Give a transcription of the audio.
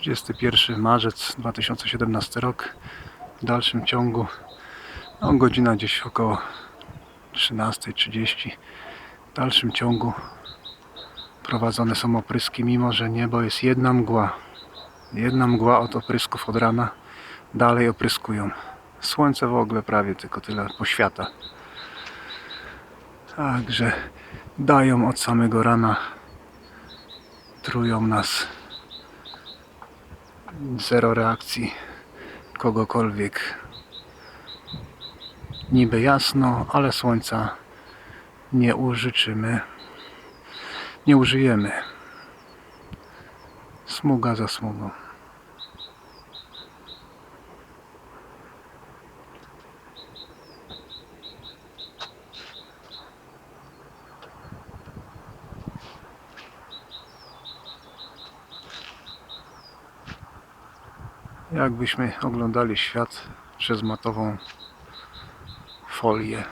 31 marzec 2017 rok. W dalszym ciągu no, godzina gdzieś około 13.30. W dalszym ciągu prowadzone są opryski, mimo że niebo jest jedna mgła. Jedna mgła od oprysków od rana. Dalej opryskują. Słońce w ogóle prawie tylko tyle poświata. Także dają od samego rana. Trują nas. Zero reakcji kogokolwiek. Niby jasno, ale słońca nie użyczymy. Nie użyjemy. Smuga za smugą. Jakbyśmy oglądali świat przez matową folię.